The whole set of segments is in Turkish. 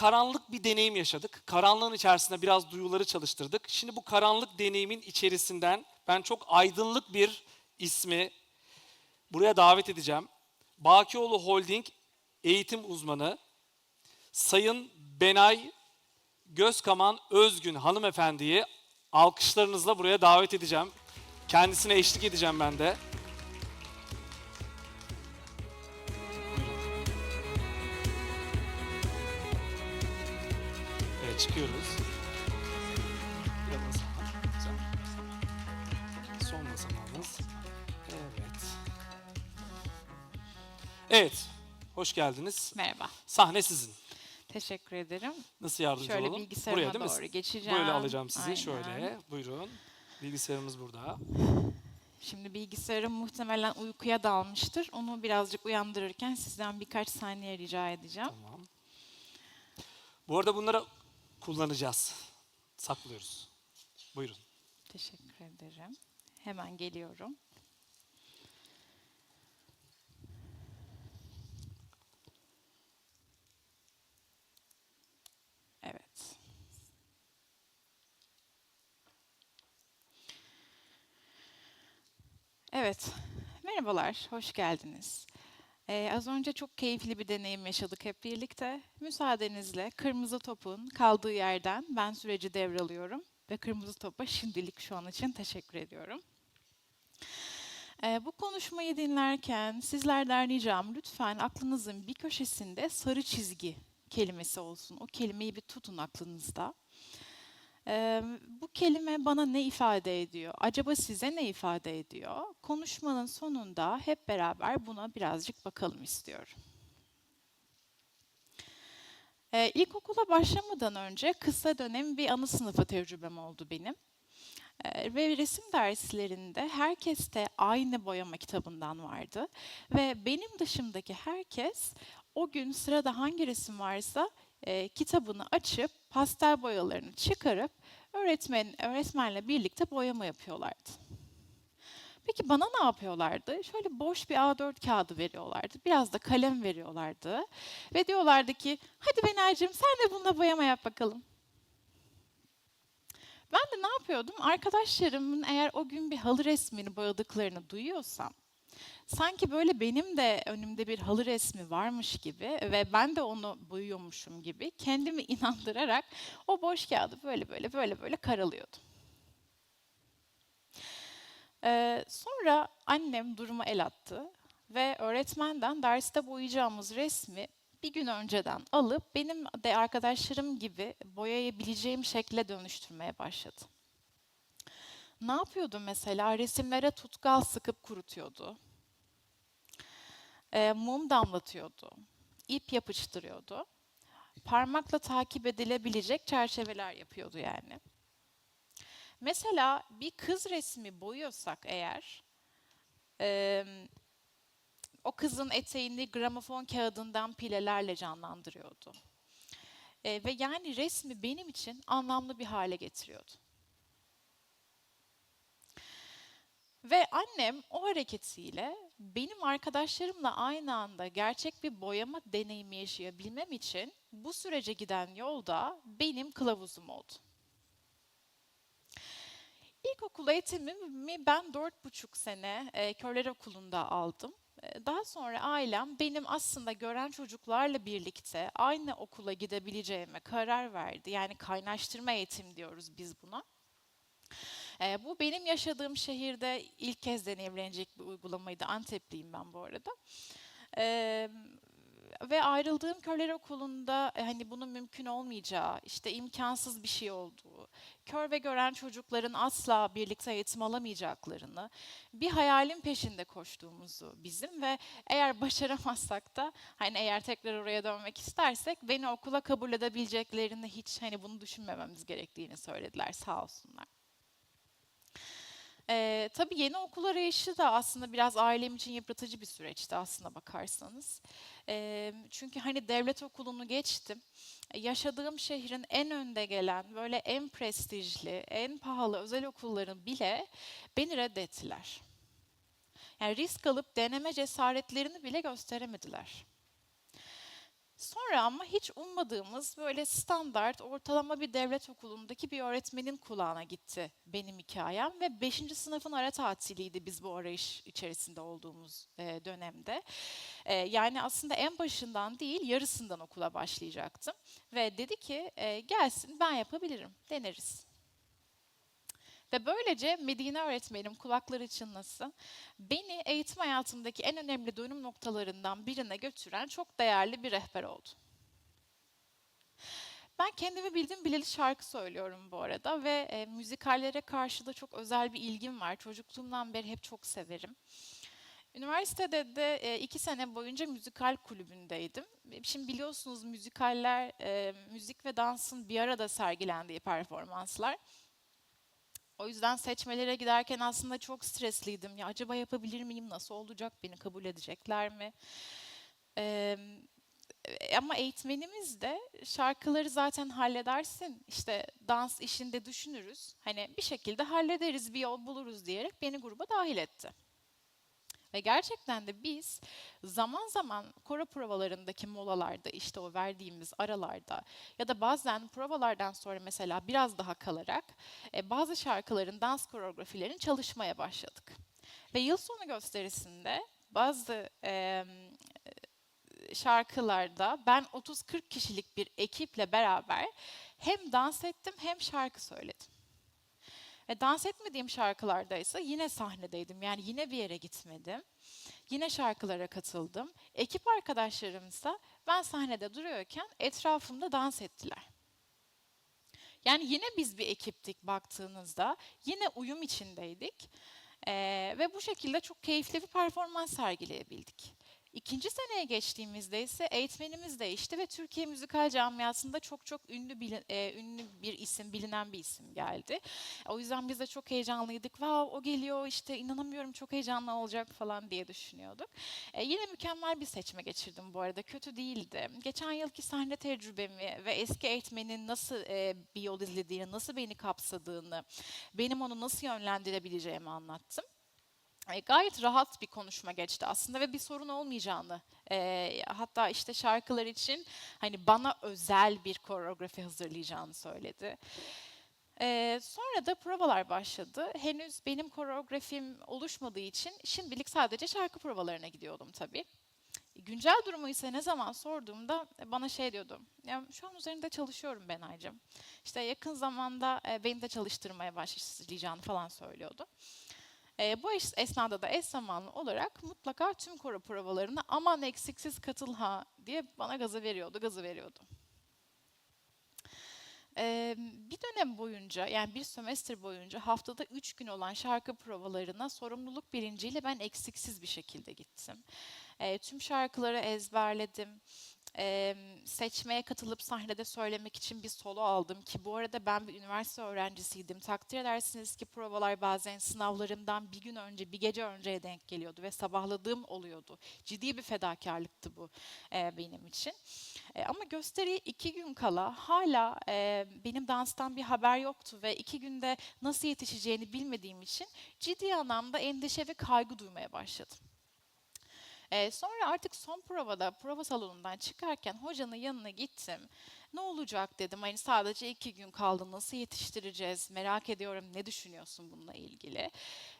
karanlık bir deneyim yaşadık. Karanlığın içerisinde biraz duyuları çalıştırdık. Şimdi bu karanlık deneyimin içerisinden ben çok aydınlık bir ismi buraya davet edeceğim. Bakioğlu Holding eğitim uzmanı Sayın Benay Gözkaman Özgün hanımefendiyi alkışlarınızla buraya davet edeceğim. Kendisine eşlik edeceğim ben de. Çıkıyoruz. Biraz daha. Güzel. Son basamağımız. Evet. Evet. Hoş geldiniz. Merhaba. Sahne sizin. Teşekkür ederim. Nasıl yardımcı Şöyle olalım? bilgisayarıma Buraya değil mi? doğru geçeceğim. Böyle alacağım sizi Aynen. şöyle. Buyurun. Bilgisayarımız burada. Şimdi bilgisayarım muhtemelen uykuya dalmıştır. Onu birazcık uyandırırken sizden birkaç saniye rica edeceğim. Tamam. Bu arada bunları kullanacağız. Saklıyoruz. Buyurun. Teşekkür ederim. Hemen geliyorum. Evet. Evet. Merhabalar, hoş geldiniz. Ee, az önce çok keyifli bir deneyim yaşadık hep birlikte. Müsaadenizle Kırmızı Top'un kaldığı yerden ben süreci devralıyorum ve Kırmızı Top'a şimdilik şu an için teşekkür ediyorum. Ee, bu konuşmayı dinlerken sizlerden ricam lütfen aklınızın bir köşesinde sarı çizgi kelimesi olsun. O kelimeyi bir tutun aklınızda. Ee, bu kelime bana ne ifade ediyor? Acaba size ne ifade ediyor? Konuşmanın sonunda hep beraber buna birazcık bakalım istiyorum. Ee, ilkokula başlamadan önce kısa dönem bir ana sınıfı tecrübem oldu benim. Ve resim derslerinde herkeste aynı boyama kitabından vardı. Ve benim dışımdaki herkes o gün sırada hangi resim varsa e, kitabını açıp pastel boyalarını çıkarıp öğretmen öğretmenle birlikte boyama yapıyorlardı. Peki bana ne yapıyorlardı? Şöyle boş bir A4 kağıdı veriyorlardı. Biraz da kalem veriyorlardı. Ve diyorlardı ki hadi Bener'cim sen de bununla boyama yap bakalım. Ben de ne yapıyordum? Arkadaşlarımın eğer o gün bir halı resmini boyadıklarını duyuyorsam, sanki böyle benim de önümde bir halı resmi varmış gibi ve ben de onu boyuyormuşum gibi kendimi inandırarak o boş kağıdı böyle böyle böyle böyle karalıyordum. Ee, sonra annem duruma el attı ve öğretmenden derste boyayacağımız resmi bir gün önceden alıp benim de arkadaşlarım gibi boyayabileceğim şekle dönüştürmeye başladı. Ne yapıyordu mesela? Resimlere tutkal sıkıp kurutuyordu. Ee, mum damlatıyordu. ip yapıştırıyordu. Parmakla takip edilebilecek çerçeveler yapıyordu yani. Mesela bir kız resmi boyuyorsak eğer, e, o kızın eteğini gramofon kağıdından pilelerle canlandırıyordu. E, ve yani resmi benim için anlamlı bir hale getiriyordu. Ve annem o hareketiyle benim arkadaşlarımla aynı anda gerçek bir boyama deneyimi yaşayabilmem için bu sürece giden yolda benim kılavuzum oldu. İlkokul eğitimimi ben dört buçuk sene e, Körler Okulu'nda aldım. E, Daha sonra ailem benim aslında gören çocuklarla birlikte aynı okula gidebileceğime karar verdi. Yani kaynaştırma eğitim diyoruz biz buna. E, bu benim yaşadığım şehirde ilk kez deneyimlenecek bir uygulamaydı. Antepliyim ben bu arada. E, ve ayrıldığım Körler Okulu'nda e, hani bunun mümkün olmayacağı, işte imkansız bir şey olduğu, kör ve gören çocukların asla birlikte eğitim alamayacaklarını, bir hayalin peşinde koştuğumuzu bizim ve eğer başaramazsak da hani eğer tekrar oraya dönmek istersek beni okula kabul edebileceklerini hiç hani bunu düşünmememiz gerektiğini söylediler sağ olsunlar. Ee, tabii yeni okul arayışı da aslında biraz ailem için yıpratıcı bir süreçti aslında bakarsanız. Ee, çünkü hani devlet okulunu geçtim. Yaşadığım şehrin en önde gelen, böyle en prestijli, en pahalı özel okulların bile beni reddettiler. Yani risk alıp deneme cesaretlerini bile gösteremediler. Sonra ama hiç ummadığımız böyle standart ortalama bir devlet okulundaki bir öğretmenin kulağına gitti benim hikayem ve 5. sınıfın ara tatiliydi biz bu arayış içerisinde olduğumuz e, dönemde. E, yani aslında en başından değil yarısından okula başlayacaktım ve dedi ki e, gelsin ben yapabilirim deneriz. Ve böylece Medine öğretmenim kulakları çınlasın. Beni eğitim hayatımdaki en önemli dönüm noktalarından birine götüren çok değerli bir rehber oldu. Ben kendimi bildim bileli şarkı söylüyorum bu arada ve e, müzikallere karşı da çok özel bir ilgim var. Çocukluğumdan beri hep çok severim. Üniversitede de e, iki sene boyunca müzikal kulübündeydim. Şimdi biliyorsunuz müzikaller, e, müzik ve dansın bir arada sergilendiği performanslar. O yüzden seçmelere giderken aslında çok stresliydim. Ya acaba yapabilir miyim? Nasıl olacak? Beni kabul edecekler mi? Ee, ama eğitmenimiz de şarkıları zaten halledersin. İşte dans işinde düşünürüz. Hani bir şekilde hallederiz, bir yol buluruz diyerek beni gruba dahil etti. Ve gerçekten de biz zaman zaman koro provalarındaki molalarda işte o verdiğimiz aralarda ya da bazen provalardan sonra mesela biraz daha kalarak e, bazı şarkıların dans koreografilerini çalışmaya başladık. Ve yıl sonu gösterisinde bazı e, şarkılarda ben 30-40 kişilik bir ekiple beraber hem dans ettim hem şarkı söyledim. Ve dans etmediğim şarkılarda ise yine sahnedeydim. Yani yine bir yere gitmedim. Yine şarkılara katıldım. Ekip arkadaşlarımsa ben sahnede duruyorken etrafımda dans ettiler. Yani yine biz bir ekiptik baktığınızda. Yine uyum içindeydik. Ee, ve bu şekilde çok keyifli bir performans sergileyebildik. İkinci seneye geçtiğimizde ise eğitmenimiz değişti ve Türkiye müzikal camiasında çok çok ünlü bilin, e, ünlü bir isim, bilinen bir isim geldi. O yüzden biz de çok heyecanlıydık. Wow, o geliyor işte inanamıyorum çok heyecanlı olacak falan diye düşünüyorduk. E, yine mükemmel bir seçme geçirdim bu arada. Kötü değildi. Geçen yılki sahne tecrübemi ve eski eğitmenin nasıl e, bir yol izlediğini, nasıl beni kapsadığını, benim onu nasıl yönlendirebileceğimi anlattım. Gayet rahat bir konuşma geçti aslında ve bir sorun olmayacağını e, hatta işte şarkılar için hani bana özel bir koreografi hazırlayacağını söyledi. E, sonra da provalar başladı. Henüz benim koreografim oluşmadığı için şimdilik sadece şarkı provalarına gidiyordum tabii. Güncel durumu ise ne zaman sorduğumda bana şey diyordu. Ya şu an üzerinde çalışıyorum ben Aycım. İşte yakın zamanda beni de çalıştırmaya başlayacağını falan söylüyordu. E, bu esnada da eş zamanlı olarak mutlaka tüm koro provalarına aman eksiksiz katıl ha diye bana gazı veriyordu, gazı veriyordu. Bir dönem boyunca yani bir sömestr boyunca haftada üç gün olan şarkı provalarına sorumluluk bilinciyle ben eksiksiz bir şekilde gittim. Tüm şarkıları ezberledim e, seçmeye katılıp sahnede söylemek için bir solo aldım ki bu arada ben bir üniversite öğrencisiydim. Takdir edersiniz ki provalar bazen sınavlarımdan bir gün önce, bir gece önceye denk geliyordu ve sabahladığım oluyordu. Ciddi bir fedakarlıktı bu e, benim için. E, ama gösteri iki gün kala hala e, benim danstan bir haber yoktu ve iki günde nasıl yetişeceğini bilmediğim için ciddi anlamda endişe ve kaygı duymaya başladım. Ee, sonra artık son provada, prova salonundan çıkarken hocanın yanına gittim. Ne olacak dedim. Hani sadece iki gün kaldı. Nasıl yetiştireceğiz? Merak ediyorum. Ne düşünüyorsun bununla ilgili?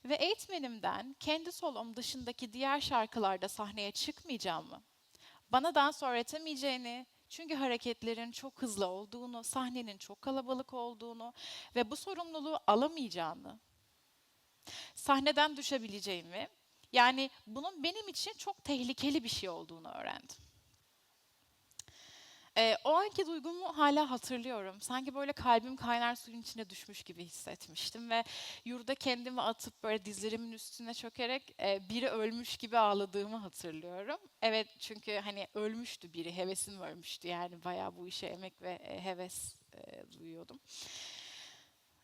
Ve eğitmenimden kendi solom dışındaki diğer şarkılarda sahneye çıkmayacağımı, bana dans öğretemeyeceğini, çünkü hareketlerin çok hızlı olduğunu, sahnenin çok kalabalık olduğunu ve bu sorumluluğu alamayacağını, sahneden düşebileceğimi yani bunun benim için çok tehlikeli bir şey olduğunu öğrendim. Ee, o anki duygumu hala hatırlıyorum. Sanki böyle kalbim kaynar suyun içine düşmüş gibi hissetmiştim ve yurda kendimi atıp böyle dizlerimin üstüne çökerek e, biri ölmüş gibi ağladığımı hatırlıyorum. Evet çünkü hani ölmüştü biri, hevesim ölmüştü yani bayağı bu işe emek ve e, heves e, duyuyordum.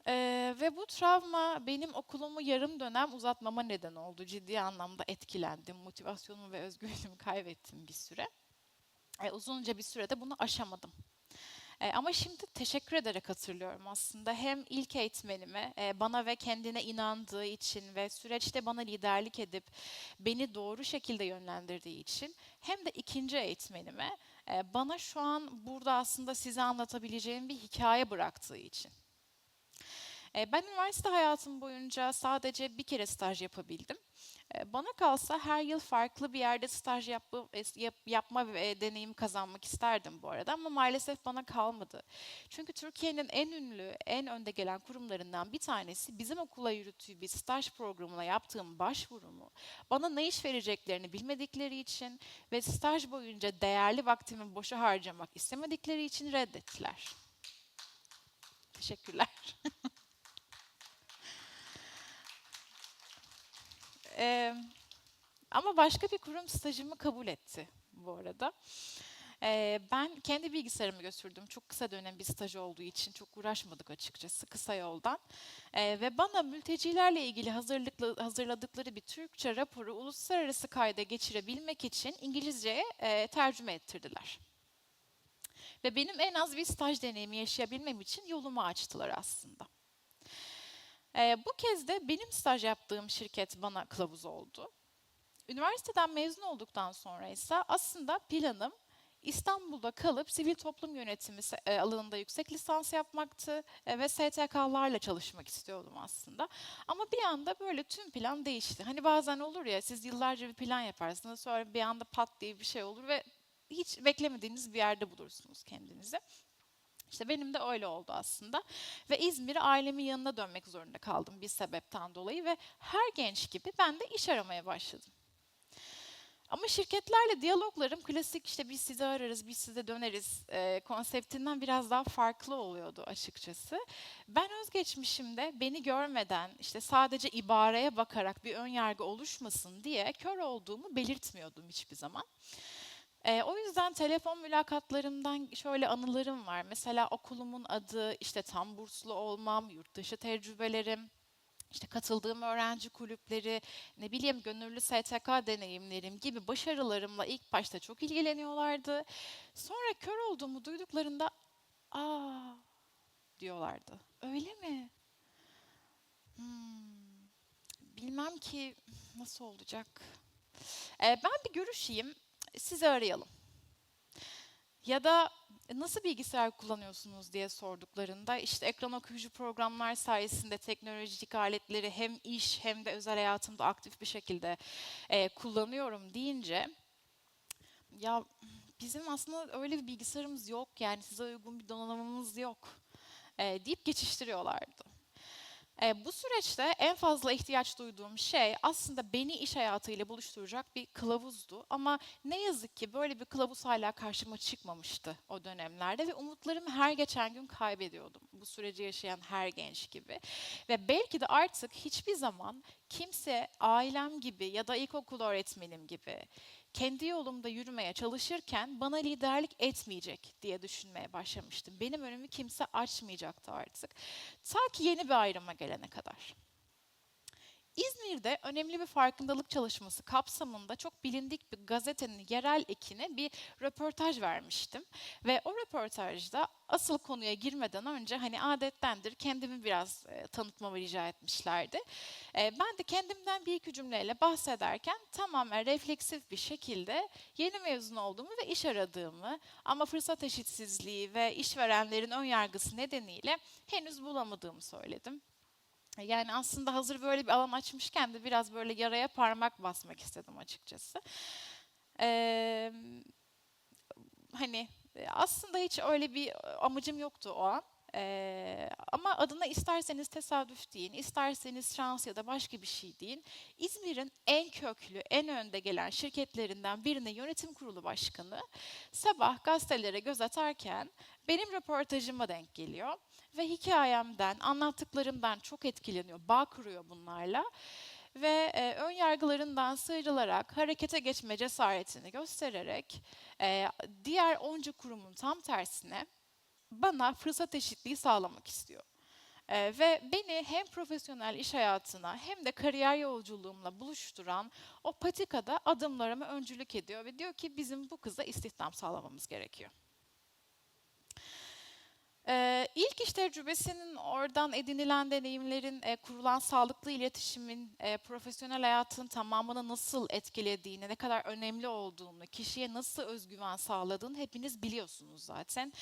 Ee, ve bu travma benim okulumu yarım dönem uzatmama neden oldu. Ciddi anlamda etkilendim. Motivasyonumu ve özgüvenimi kaybettim bir süre. Ee, uzunca bir sürede bunu aşamadım. E, ama şimdi teşekkür ederek hatırlıyorum aslında. Hem ilk eğitmenime e, bana ve kendine inandığı için ve süreçte bana liderlik edip beni doğru şekilde yönlendirdiği için hem de ikinci eğitmenime e, bana şu an burada aslında size anlatabileceğim bir hikaye bıraktığı için. E, Ben üniversite hayatım boyunca sadece bir kere staj yapabildim. E, Bana kalsa her yıl farklı bir yerde staj yapma, yap- yapma ve deneyim kazanmak isterdim bu arada ama maalesef bana kalmadı. Çünkü Türkiye'nin en ünlü, en önde gelen kurumlarından bir tanesi bizim okula yürüttüğü bir staj programına yaptığım başvurumu bana ne iş vereceklerini bilmedikleri için ve staj boyunca değerli vaktimi boşa harcamak istemedikleri için reddettiler. Teşekkürler. Ee, ama başka bir kurum stajımı kabul etti bu arada. Ee, ben kendi bilgisayarımı götürdüm. Çok kısa dönem bir staj olduğu için çok uğraşmadık açıkçası kısa yoldan. Ee, ve bana mültecilerle ilgili hazırlıklı, hazırladıkları bir Türkçe raporu uluslararası kayda geçirebilmek için İngilizceye e, tercüme ettirdiler. Ve benim en az bir staj deneyimi yaşayabilmem için yolumu açtılar aslında. Ee, bu kez de benim staj yaptığım şirket bana kılavuz oldu. Üniversiteden mezun olduktan sonra ise aslında planım İstanbul'da kalıp sivil toplum yönetimi e, alanında yüksek lisans yapmaktı e, ve STK'larla çalışmak istiyordum aslında. Ama bir anda böyle tüm plan değişti. Hani bazen olur ya siz yıllarca bir plan yaparsınız sonra bir anda pat diye bir şey olur ve hiç beklemediğiniz bir yerde bulursunuz kendinizi. İşte benim de öyle oldu aslında. Ve İzmir'e ailemin yanına dönmek zorunda kaldım bir sebepten dolayı ve her genç gibi ben de iş aramaya başladım. Ama şirketlerle diyaloglarım klasik işte biz sizi ararız, biz size döneriz e, konseptinden biraz daha farklı oluyordu açıkçası. Ben özgeçmişimde beni görmeden işte sadece ibareye bakarak bir ön yargı oluşmasın diye kör olduğumu belirtmiyordum hiçbir zaman. Ee, o yüzden telefon mülakatlarımdan şöyle anılarım var. Mesela okulumun adı, işte tam burslu olmam, yurt dışı tecrübelerim, işte katıldığım öğrenci kulüpleri, ne bileyim gönüllü STK deneyimlerim gibi başarılarımla ilk başta çok ilgileniyorlardı. Sonra kör olduğumu duyduklarında aa diyorlardı. Öyle mi? Hmm, bilmem ki nasıl olacak. Ee, ben bir görüşeyim, sizi arayalım. Ya da nasıl bilgisayar kullanıyorsunuz diye sorduklarında işte ekran okuyucu programlar sayesinde teknolojik aletleri hem iş hem de özel hayatımda aktif bir şekilde e, kullanıyorum deyince ya bizim aslında öyle bir bilgisayarımız yok yani size uygun bir donanımımız yok e, deyip geçiştiriyorlardı. E, bu süreçte en fazla ihtiyaç duyduğum şey aslında beni iş hayatıyla buluşturacak bir kılavuzdu. Ama ne yazık ki böyle bir kılavuz hala karşıma çıkmamıştı o dönemlerde ve umutlarımı her geçen gün kaybediyordum. Bu süreci yaşayan her genç gibi. Ve belki de artık hiçbir zaman kimse ailem gibi ya da ilkokul öğretmenim gibi kendi yolumda yürümeye çalışırken bana liderlik etmeyecek diye düşünmeye başlamıştım. Benim önümü kimse açmayacaktı artık. Ta ki yeni bir ayrıma gelene kadar. İzmir'de önemli bir farkındalık çalışması kapsamında çok bilindik bir gazetenin yerel ekine bir röportaj vermiştim. Ve o röportajda asıl konuya girmeden önce hani adettendir kendimi biraz e, tanıtmamı rica etmişlerdi. E, ben de kendimden bir iki cümleyle bahsederken tamamen refleksif bir şekilde yeni mezun olduğumu ve iş aradığımı ama fırsat eşitsizliği ve işverenlerin ön yargısı nedeniyle henüz bulamadığımı söyledim. Yani aslında hazır böyle bir alan açmışken de biraz böyle yaraya parmak basmak istedim açıkçası. Ee, hani e, aslında hiç öyle bir amacım yoktu o an. Ee, ama adına isterseniz tesadüf deyin, isterseniz şans ya da başka bir şey deyin. İzmir'in en köklü, en önde gelen şirketlerinden birine yönetim kurulu başkanı sabah gazetelere göz atarken benim röportajıma denk geliyor ve hikayemden, anlattıklarımdan çok etkileniyor, bağ kuruyor bunlarla ve e, ön yargılarından sıyrılarak harekete geçme cesaretini göstererek e, diğer onca kurumun tam tersine bana fırsat eşitliği sağlamak istiyor. E, ve beni hem profesyonel iş hayatına hem de kariyer yolculuğumla buluşturan o patikada adımlarıma öncülük ediyor ve diyor ki bizim bu kıza istihdam sağlamamız gerekiyor. Ee, ilk iş tecrübesinin oradan edinilen deneyimlerin e, kurulan sağlıklı iletişimin e, profesyonel hayatın tamamını nasıl etkilediğini, ne kadar önemli olduğunu, kişiye nasıl özgüven sağladığını hepiniz biliyorsunuz zaten.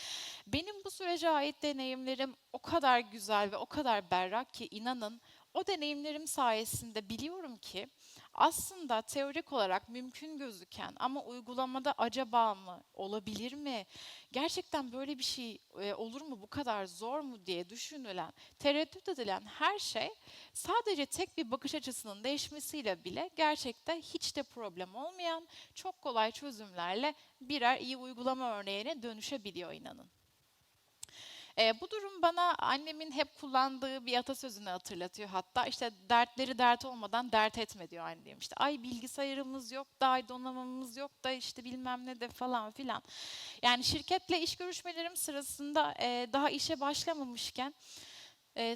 Benim bu sürece ait deneyimlerim o kadar güzel ve o kadar berrak ki inanın o deneyimlerim sayesinde biliyorum ki aslında teorik olarak mümkün gözüken ama uygulamada acaba mı, olabilir mi, gerçekten böyle bir şey e, olur mu, bu kadar zor mu diye düşünülen, tereddüt edilen her şey sadece tek bir bakış açısının değişmesiyle bile gerçekten hiç de problem olmayan çok kolay çözümlerle birer iyi uygulama örneğine dönüşebiliyor inanın. E, bu durum bana annemin hep kullandığı bir atasözünü hatırlatıyor. Hatta işte dertleri dert olmadan dert etme diyor annem. İşte ay bilgisayarımız yok da ay donanımımız yok da işte bilmem ne de falan filan. Yani şirketle iş görüşmelerim sırasında e, daha işe başlamamışken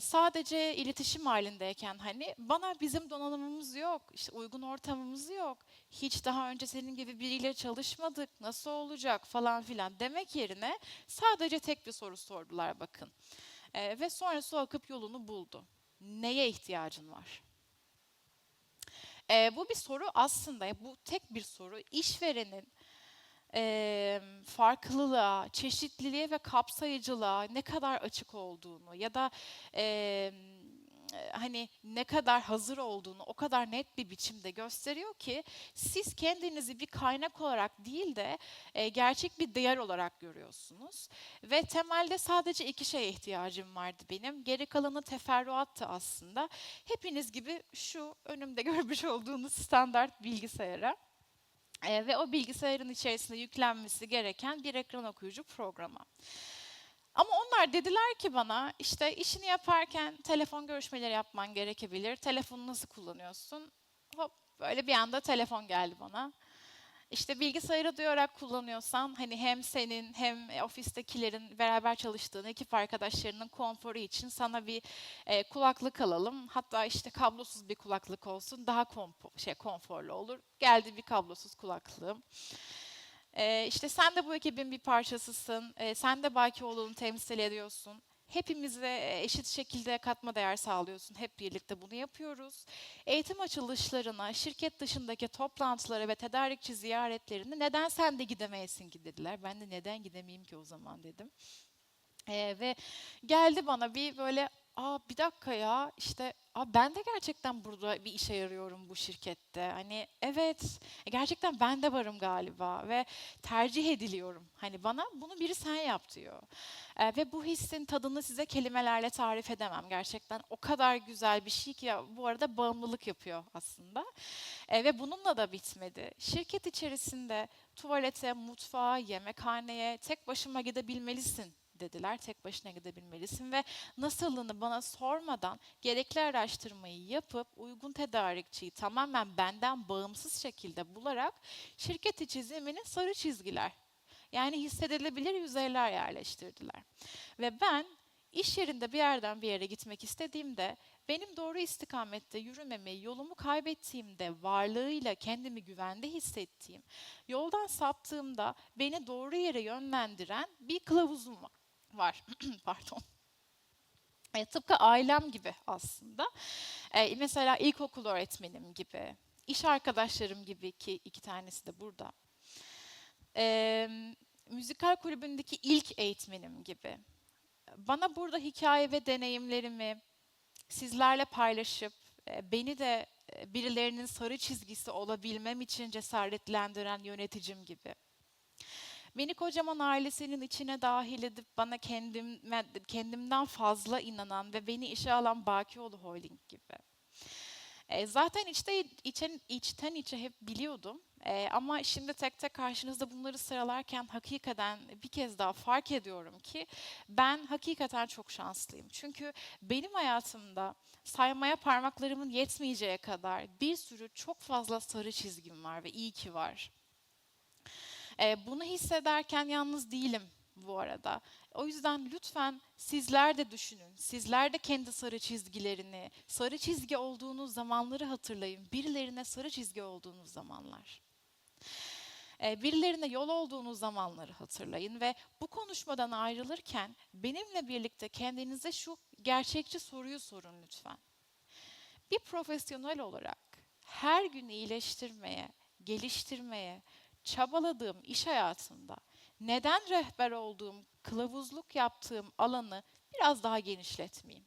sadece iletişim halindeyken hani bana bizim donanımımız yok, işte uygun ortamımız yok, hiç daha önce senin gibi biriyle çalışmadık, nasıl olacak falan filan demek yerine sadece tek bir soru sordular bakın. E, ve sonra su akıp yolunu buldu. Neye ihtiyacın var? E, bu bir soru aslında, bu tek bir soru işverenin e, farklılığa, çeşitliliğe ve kapsayıcılığa ne kadar açık olduğunu ya da e, hani ne kadar hazır olduğunu o kadar net bir biçimde gösteriyor ki siz kendinizi bir kaynak olarak değil de e, gerçek bir değer olarak görüyorsunuz. Ve temelde sadece iki şeye ihtiyacım vardı benim. Geri kalanı teferruattı aslında. Hepiniz gibi şu önümde görmüş olduğunuz standart bilgisayara. E, ve o bilgisayarın içerisinde yüklenmesi gereken bir ekran okuyucu programa. Ama onlar dediler ki bana işte işini yaparken telefon görüşmeleri yapman gerekebilir. Telefonu nasıl kullanıyorsun? Hop böyle bir anda telefon geldi bana. İşte bilgisayarı duyarak kullanıyorsan hani hem senin hem ofistekilerin beraber çalıştığın ekip arkadaşlarının konforu için sana bir e, kulaklık alalım. Hatta işte kablosuz bir kulaklık olsun daha konpo- şey konforlu olur. Geldi bir kablosuz kulaklığım. E, işte sen de bu ekibin bir parçasısın. E, sen de Bakioğlu'nu temsil ediyorsun. Hepimize eşit şekilde katma değer sağlıyorsun. Hep birlikte bunu yapıyoruz. Eğitim açılışlarına, şirket dışındaki toplantılara ve tedarikçi ziyaretlerine neden sen de gidemeyesin ki dediler. Ben de neden gidemeyeyim ki o zaman dedim. Ee, ve geldi bana bir böyle aa bir dakika ya işte aa ben de gerçekten burada bir işe yarıyorum bu şirkette. Hani evet e, gerçekten ben de varım galiba ve tercih ediliyorum. Hani bana bunu biri sen yap diyor. Ee, ve bu hissin tadını size kelimelerle tarif edemem gerçekten. O kadar güzel bir şey ki ya, bu arada bağımlılık yapıyor aslında. Ee, ve bununla da bitmedi. Şirket içerisinde tuvalete, mutfağa, yemekhaneye tek başıma gidebilmelisin dediler. Tek başına gidebilmelisin ve nasılını bana sormadan gerekli araştırmayı yapıp uygun tedarikçiyi tamamen benden bağımsız şekilde bularak şirket içi zemine sarı çizgiler yani hissedilebilir yüzeyler yerleştirdiler. Ve ben iş yerinde bir yerden bir yere gitmek istediğimde benim doğru istikamette yürümemeyi, yolumu kaybettiğimde, varlığıyla kendimi güvende hissettiğim, yoldan saptığımda beni doğru yere yönlendiren bir kılavuzum var var. Pardon. E, tıpkı ailem gibi aslında. E, mesela ilkokul öğretmenim gibi, iş arkadaşlarım gibi ki iki tanesi de burada. E, müzikal kulübündeki ilk eğitmenim gibi. Bana burada hikaye ve deneyimlerimi sizlerle paylaşıp e, beni de e, birilerinin sarı çizgisi olabilmem için cesaretlendiren yöneticim gibi. Beni kocaman ailesinin içine dahil edip bana kendim, kendimden fazla inanan ve beni işe alan Bakioğlu Holding gibi. E, zaten içte, içen, içten içe hep biliyordum. E, ama şimdi tek tek karşınızda bunları sıralarken hakikaten bir kez daha fark ediyorum ki ben hakikaten çok şanslıyım. Çünkü benim hayatımda saymaya parmaklarımın yetmeyeceği kadar bir sürü çok fazla sarı çizgim var ve iyi ki var. E, bunu hissederken yalnız değilim bu arada. O yüzden lütfen sizler de düşünün. Sizler de kendi sarı çizgilerini, sarı çizgi olduğunuz zamanları hatırlayın. Birilerine sarı çizgi olduğunuz zamanlar. Ee, birilerine yol olduğunuz zamanları hatırlayın ve bu konuşmadan ayrılırken benimle birlikte kendinize şu gerçekçi soruyu sorun lütfen. Bir profesyonel olarak her gün iyileştirmeye, geliştirmeye çabaladığım iş hayatında neden rehber olduğum, kılavuzluk yaptığım alanı biraz daha genişletmeyeyim?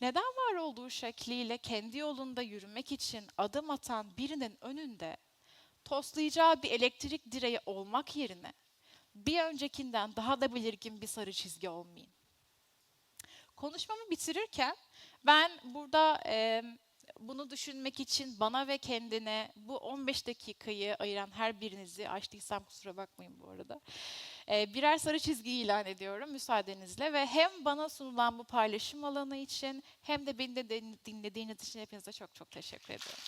Neden var olduğu şekliyle kendi yolunda yürümek için adım atan birinin önünde toslayacağı bir elektrik direği olmak yerine bir öncekinden daha da belirgin bir sarı çizgi olmayayım? Konuşmamı bitirirken ben burada bunu düşünmek için bana ve kendine bu 15 dakikayı ayıran her birinizi açtıysam kusura bakmayın bu arada. e, birer sarı çizgi ilan ediyorum müsaadenizle ve hem bana sunulan bu paylaşım alanı için hem de beni de din- dinlediğiniz için hepinize çok çok teşekkür ediyorum.